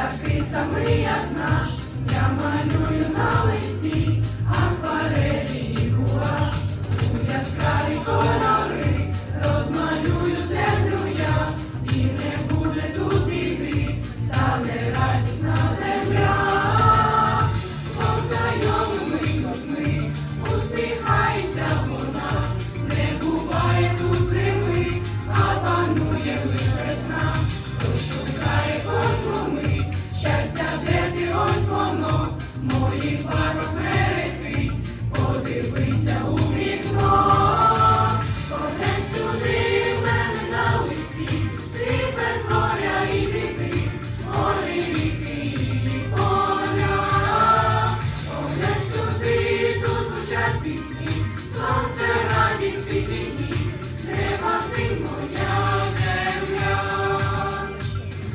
такий самий, як наш, я малюю на листі, акварелі і гуаш. у яскраві кольори, розмалюю землю я, і не буде тут бігти, стане радість. Моя земля,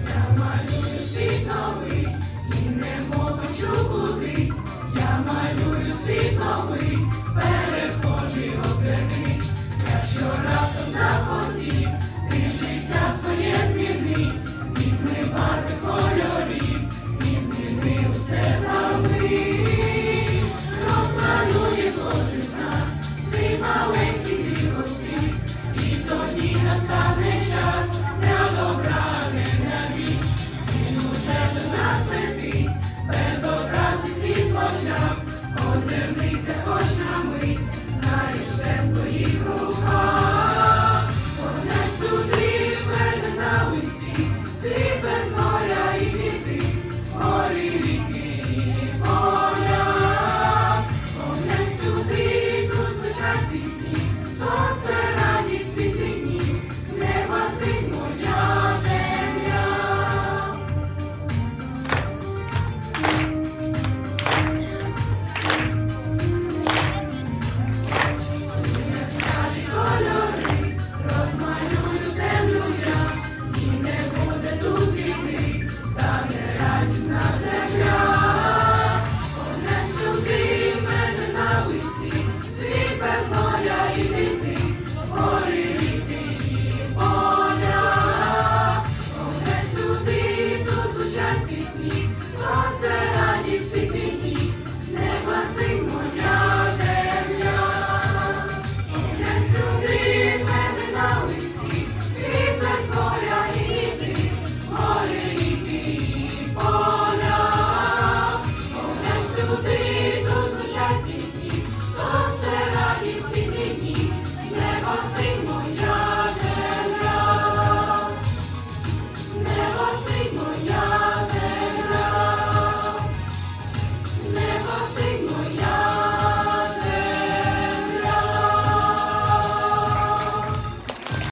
я малюю. новий.